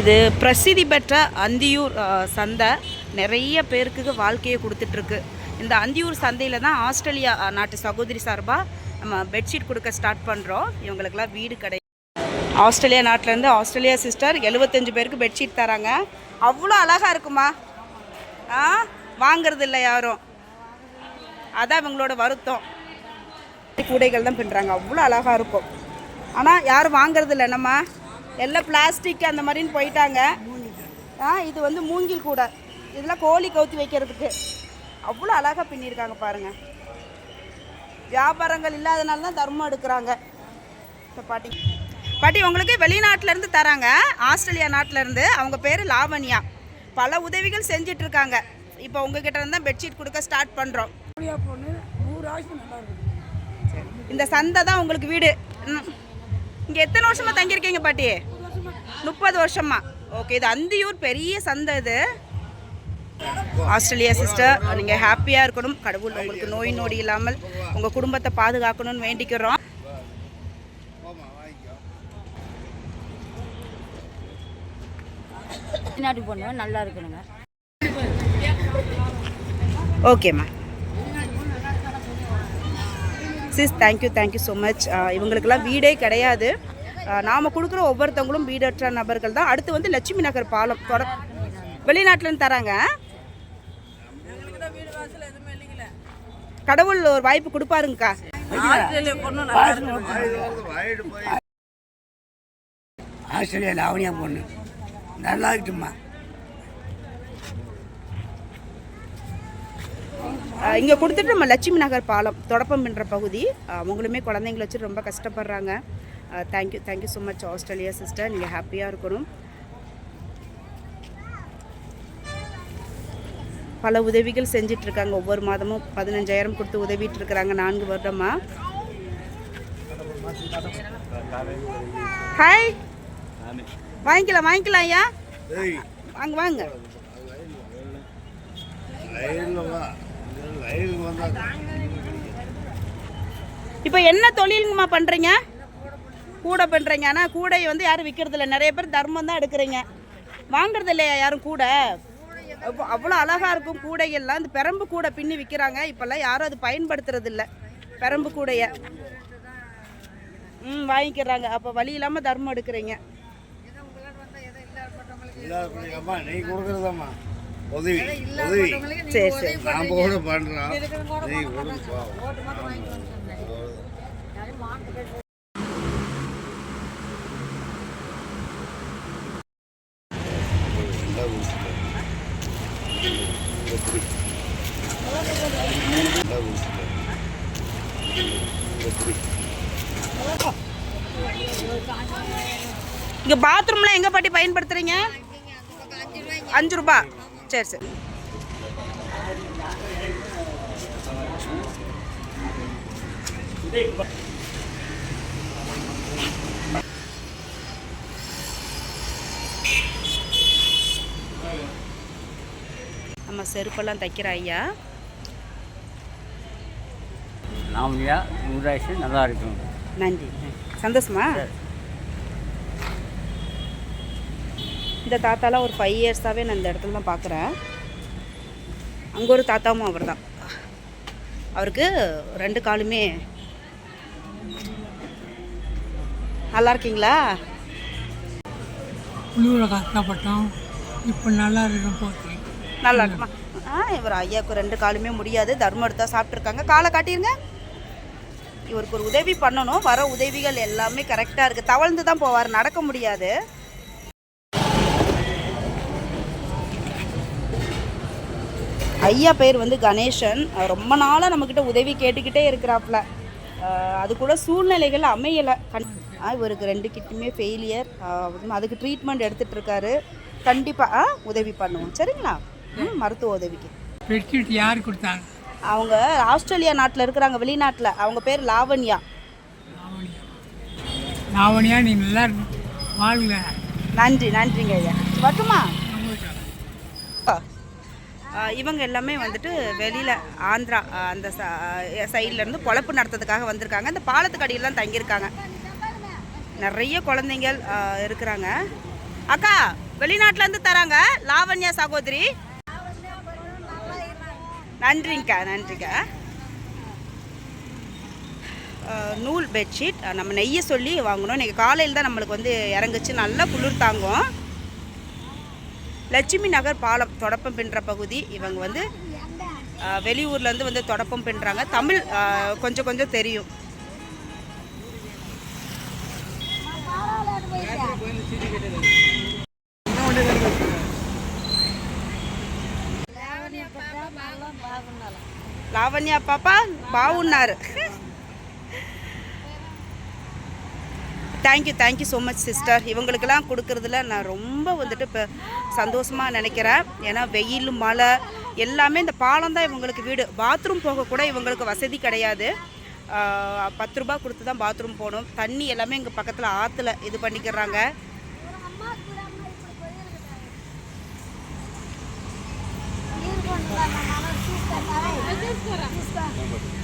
இது பிரசித்தி பெற்ற அந்தியூர் சந்தை. நிறைய பேருக்கு வாழ்க்கையை கொடுத்துட்ருக்கு. இந்த அந்தியூர் சந்தையில் தான் ஆஸ்திரேலியா நாட்டு சகோதரி சார்பாக நம்ம பெட்ஷீட் கொடுக்க ஸ்டார்ட் பண்ணுறோம் இவங்களுக்கெல்லாம் வீடு கிடையாது ஆஸ்திரேலியா நாட்டிலேருந்து ஆஸ்திரேலியா சிஸ்டர் எழுபத்தஞ்சு பேருக்கு பெட்ஷீட் தராங்க. அவ்வளோ அழகாக இருக்குமா? ஆ வாங்கிறது இல்லை யாரும். அதான் இவங்களோட வருத்தம். கூடைகள் தான் பின்னுறாங்க. அவ்வளோ அழகாக இருக்கும். ஆனால் யாரும் வாங்கிறது இல்லை என்னம்மா? எல்லாம் பிளாஸ்டிக் அந்த மாதிரின்னு போயிட்டாங்க. ஆ இது வந்து மூங்கில் கூடை. இதெல்லாம் கோழி கவுத்தி வைக்கிறதுக்கு. அவ்வளோ அழகாக பின்னிருக்காங்க பாருங்கள் வியாபாரங்கள் இல்லாதனால தான் தர்மம் எடுக்கிறாங்க. இப்போ பாட்டி. பாட்டி உங்களுக்கு வெளிநாட்டிலேருந்து தராங்க. ஆஸ்திரேலியா நாட்டிலேருந்து அவங்க பேர் லாவண்யா. பல உதவிகள் செஞ்சிட்ருக்காங்க இப்போ உங்ககிட்ட இருந்தால் பெட்ஷீட் கொடுக்க ஸ்டார்ட் பண்ணுறோம் இந்த சந்தை தான் உங்களுக்கு வீடு. இங்கே எத்தனை வருஷமாக தங்கியிருக்கீங்க பாட்டி? முப்பது வருஷமா. ஓகே இது அந்தியூர் பெரிய சந்தை இது. ஆஸ்திரேலியா சிஸ்டர் நீங்கள் ஹாப்பியாக இருக்கணும். கடவுள் உங்களுக்கு நோய் நொடி இல்லாமல் உங்கள் குடும்பத்தை பாதுகாக்கணும்னு வேண்டிக்கிறோம். பொண்ணு நல்லா இருக்கணுங்க. ஓகேம்மா sis thank you thank you so much இவங்களுக்கெல்லாம் வீடே கிடையாது. நாம் கொடுக்குற ஒவ்வொருத்தவங்களும் வீடற்ற நபர்கள் தான். அடுத்து வந்து லட்சுமி நகர் பாலம் தொட வெளிநாட்டிலேருந்து தராங்க. கடவுள் ஒரு வாய்ப்பு கொடுப்பாருங்கக்கா. ஆஸ்திரேலியா லாவணியா பொண்ணு. நல்லா இருக்குமா? இங்கே கொடுத்துட்டு நம்ம லட்சுமி நகர் பாலம் தொடப்பம் என்ற பகுதி. அவங்களுமே குழந்தைங்கள வச்சு ரொம்ப கஷ்டப்படுறாங்க. Thank you thank you so much Australia sister நீங்கள் ஹாப்பியாக இருக்கணும். பல உதவிகள் செஞ்சுட்டு இருக்காங்க ஒவ்வொரு மாதமும் பதினஞ்சாயிரம் கொடுத்து உதவிட்டு இருக்கிறாங்க நான்கு வருடமா. ஹாய் வாங்கிக்கலாம் வாங்கிக்கலாம் ஐயா. வாங்க வாங்க. இப்போ என்ன தொழிலுங்கம்மா பண்ணுறீங்க கூடை பண்ணுறீங்க ஆனால் கூடை வந்து யாரும் விற்கிறது இல்லை நிறைய பேர் தர்மம் தான் எடுக்கிறீங்க. வாங்குறது இல்லையா யாரும் கூடை? அவ்வ- அவ்வளோ அழகாக இருக்கும் கூடைகள்லாம் இந்த பெரம்பு கூடை பின்னி விற்கிறாங்க இப்போல்லாம் யாரும் அது பயன்படுத்துறது இல்லை பெரம்பு கூடையை. ம் வாங்கிக்கிறாங்க. அப்போ வழி இல்லாமல் தர்மம் எடுக்கிறீங்க. அம்மா நீ கொடுக்குறதம்மா. உதவி உதவி. சரி சரி. நாம் கூட பண்ணுறோம் நீ கொடுப்பா இங்கே பாத்ரூம்லாம் எங்கே பாட்டி பயன்படுத்துகிறீங்க அஞ்சு ரூபா. சரி சரி. நம்ம செருப்பெல்லாம் தைக்கிற ஐயா. நாமளியா நூறாயிரத்து நல்லா இருக்கும் நன்றி. சந்தோஷமா? இந்த தாத்தாலாம் ஒரு ஃபைவ் இயர்ஸாகவே நான் இந்த இடத்துல தான் பார்க்குறேன் அங்கே ஒரு தாத்தாவும் அவர் தான் அவருக்கு ரெண்டு காலுமே. நல்லா இருக்கீங்களா? உள்ளூரில் கஷ்டப்பட்டோம். இப்போ நல்லா இருக்கும் நல்லா இருக்குமா? ஆ இவர் ஐயாவுக்கு ரெண்டு காலுமே முடியாது. தர்மம் எடுத்தா சாப்பிட்ருக்காங்க காலை காட்டிருங்க. இவருக்கு ஒரு உதவி பண்ணணும். வர உதவிகள் எல்லாமே கரெக்டாக இருக்குது தவழ்ந்து தான் போவார். நடக்க முடியாது. ஐயா பேர் வந்து கணேசன். ரொம்ப நாளாக நம்மக்கிட்ட உதவி கேட்டுக்கிட்டே இருக்கிறாப்புல. அது கூட சூழ்நிலைகள் அமையலை. கண் இவருக்கு ரெண்டு கிட்டுமே ஃபெயிலியர் அதுக்கு ட்ரீட்மெண்ட் எடுத்துகிட்டு இருக்காரு கண்டிப்பாக உதவி பண்ணுவோம். சரிங்களா? ம் மருத்துவ உதவிக்கு. பெட்ஷீட் யார் கொடுத்தாங்க? அவங்க ஆஸ்திரேலியா நாட்டில் இருக்கிறாங்க வெளிநாட்டில். அவங்க பேர் லாவண்யா. லாவணியா நீ நல்லா வாழ்க. நன்றி நன்றிங்க ஐயா. வரட்டுமா? இவங்க எல்லாமே வந்துட்டு வெளியில் ஆந்திரா அந்த சைடில் இருந்து பொழப்பு நடத்துறதுக்காக வந்திருக்காங்க. இந்த பாலத்துக்கு அடியில் தான் தங்கியிருக்காங்க. நிறைய குழந்தைங்கள் இருக்கிறாங்க. அக்கா வெளிநாட்டிலேருந்து தராங்க லாவண்யா சகோதரி. நன்றிங்கக்கா நன்றிக்கா நூல் பெட்ஷீட் நம்ம நெய்ய சொல்லி வாங்கணும். இன்றைக்கி காலையில் தான் நம்மளுக்கு வந்து இறங்குச்சு. நல்லா குளிர் தாங்கும். லட்சுமி நகர் பாலம் தொடப்பம் பின்னுற பகுதி. இவங்க வந்து வெளியூர்லேருந்து வந்து தொடப்பம் பின்னுறாங்க தமிழ் கொஞ்சம் கொஞ்சம் தெரியும். లావణ్య పాప బాగున్నారు thank you thank you so much sister இவங்களுக்கெல்லாம் கொடுக்கறதுல நான் ரொம்ப வந்துட்டு இப்போ சந்தோஷமாக நினைக்கிறேன் ஏன்னா வெயில் மழை எல்லாமே இந்த பாலம் தான் இவங்களுக்கு வீடு பாத்ரூம் போக கூட இவங்களுக்கு வசதி கிடையாது ஆஹ், பத்து ரூபா கொடுத்து தான் பாத்ரூம் போகணும் தண்ணி எல்லாமே எங்கள் பக்கத்தில் ஆற்றுல இது பண்ணிக்கிறாங்க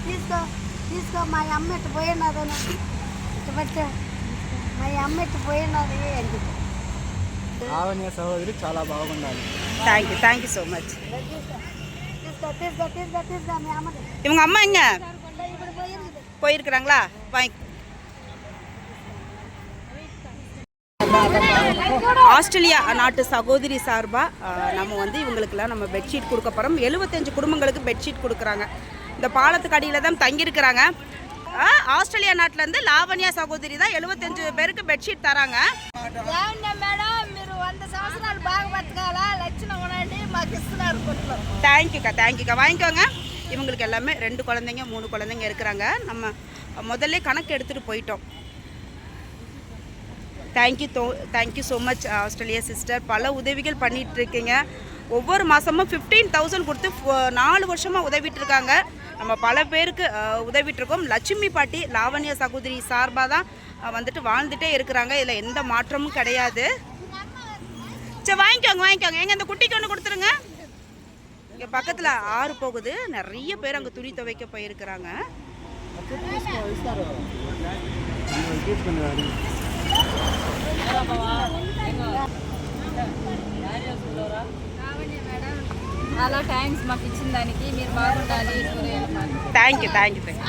తీసుకో తీసుకో మా అమ్మ ఎట్టు పోయినది ఇటు పెట్టు మా అమ్మ ఎట్టు పోయినది అని చెప్పు. లావణ్య సహోదరి చాలా బాగుండాలి thank you thank you so much తీసుకో తీసుకో తీసుకో తీసుకో మీ అమ్మది இவங்க அம்மா எங்க ఇప్పుడు పోయింది போயிருக்கிறாங்களா வாங்கி ஆஸ்திரேலியா நாட்டு சகோதரி சார்பாக நம்ம வந்து இவங்களுக்கெல்லாம் நம்ம பெட்ஷீட் கொடுக்க போகிறோம் எழுபத்தஞ்சு குடும்பங்களுக்கு பெட்ஷீட் கொடுக்குறாங்க இந்த பாலத்துக்கு அடியில் தான் தங்கியிருக்கிறாங்க ஆ, ஆஸ்திரேலியா நாட்டிலேருந்து லாவண்யா சகோதரி தான் எழுபத்தஞ்சு பேருக்கு பெட்ஷீட் தராங்க ఏమన్నా మేడం మీరు వంద సంవత్సరాలు బాగా బతకాలా లక్షణం ఉండండి మాకు ఇస్తున్నారు కొట్లో தேங்க்யூக்கா தேங்க்யூக்கா வாங்கிக்கோங்க இவங்களுக்கு எல்லாமே ரெண்டு குழந்தைங்க மூணு குழந்தைங்க இருக்கிறாங்க நம்ம முதல்ல கணக்கு எடுத்துகிட்டு போயிட்டோம் தேங்க்யூ தோ thank you so much Australia sister பல உதவிகள் பண்ணிகிட்ருக்கீங்க ஒவ்வொரு மாதமும் ஃபிஃப்டீன் தௌசண்ட் கொடுத்து ஃபோ- நாலு வருஷமாக உதவிட்டுருக்காங்க. நம்ம பல பேருக்கு உதவிட்டுருக்கோம். லட்சுமி பாட்டி லாவண்யா சகோதரி சார்பாக தான் வந்துட்டு வாழ்ந்துட்டே இருக்கிறாங்க. இதில் எந்த மாற்றமும் கிடையாது. சரி வாங்கிக்கோங்க வாங்கிக்கோங்க. எங்க இந்த குட்டிக்கு ஒன்று கொடுத்துருங்க. இங்கே பக்கத்தில் ஆறு போகுது. நிறைய பேர் அங்கே துணி துவைக்க போயிருக்கிறாங்க. చాలా థ్యాంక్స్ మాకు ఇచ్చిన దానికి మీరు బాగుండాలి సూర్య தேங்க்யூ தேங்க்யூ தேங்க்யூ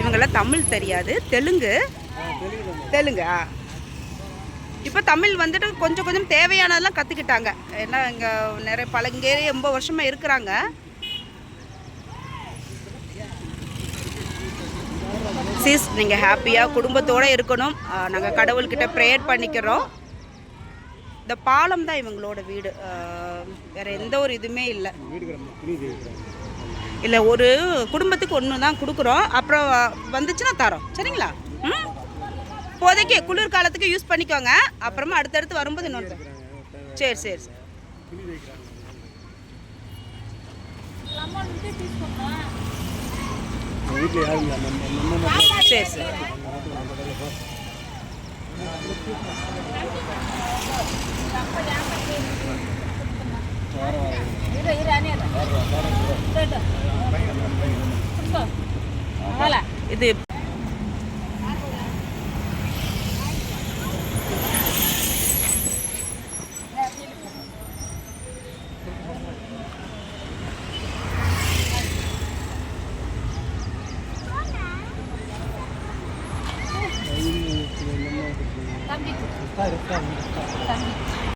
இவங்கெல்லாம் தமிழ் தெரியாது தெலுங்கு தெலுங்கு ஆ இப்போ தமிழ் வந்துட்டு கொஞ்சம் கொஞ்சம் தேவையானதெல்லாம் கற்றுக்கிட்டாங்க ஏன்னா இங்கே நிறைய பல இங்கே ரொம்ப வருஷமாக இருக்கிறாங்க சிஸ் நீங்கள் ஹாப்பியாக குடும்பத்தோடு இருக்கணும். நாங்கள் கடவுள்கிட்ட ப்ரேயர் பண்ணிக்கிறோம். இந்த பாலம் தான் இவங்களோட வீடு. வேறு எந்த ஒரு இதுவுமே இல்லை. இல்லை ஒரு குடும்பத்துக்கு ஒன்று தான் கொடுக்குறோம். அப்புறம் வந்துச்சுன்னா தரோம். சரிங்களா? ம்? இப்போதைக்கு குளிர்காலத்துக்கு யூஸ் பண்ணிக்கோங்க. அப்புறமா அடுத்தடுத்து வரும்போது இன்னொன்று சரி சரி சரி வீட்டில் யாரும் இல்லை நம்ம நம்ம மட்டும் சரி சரி இது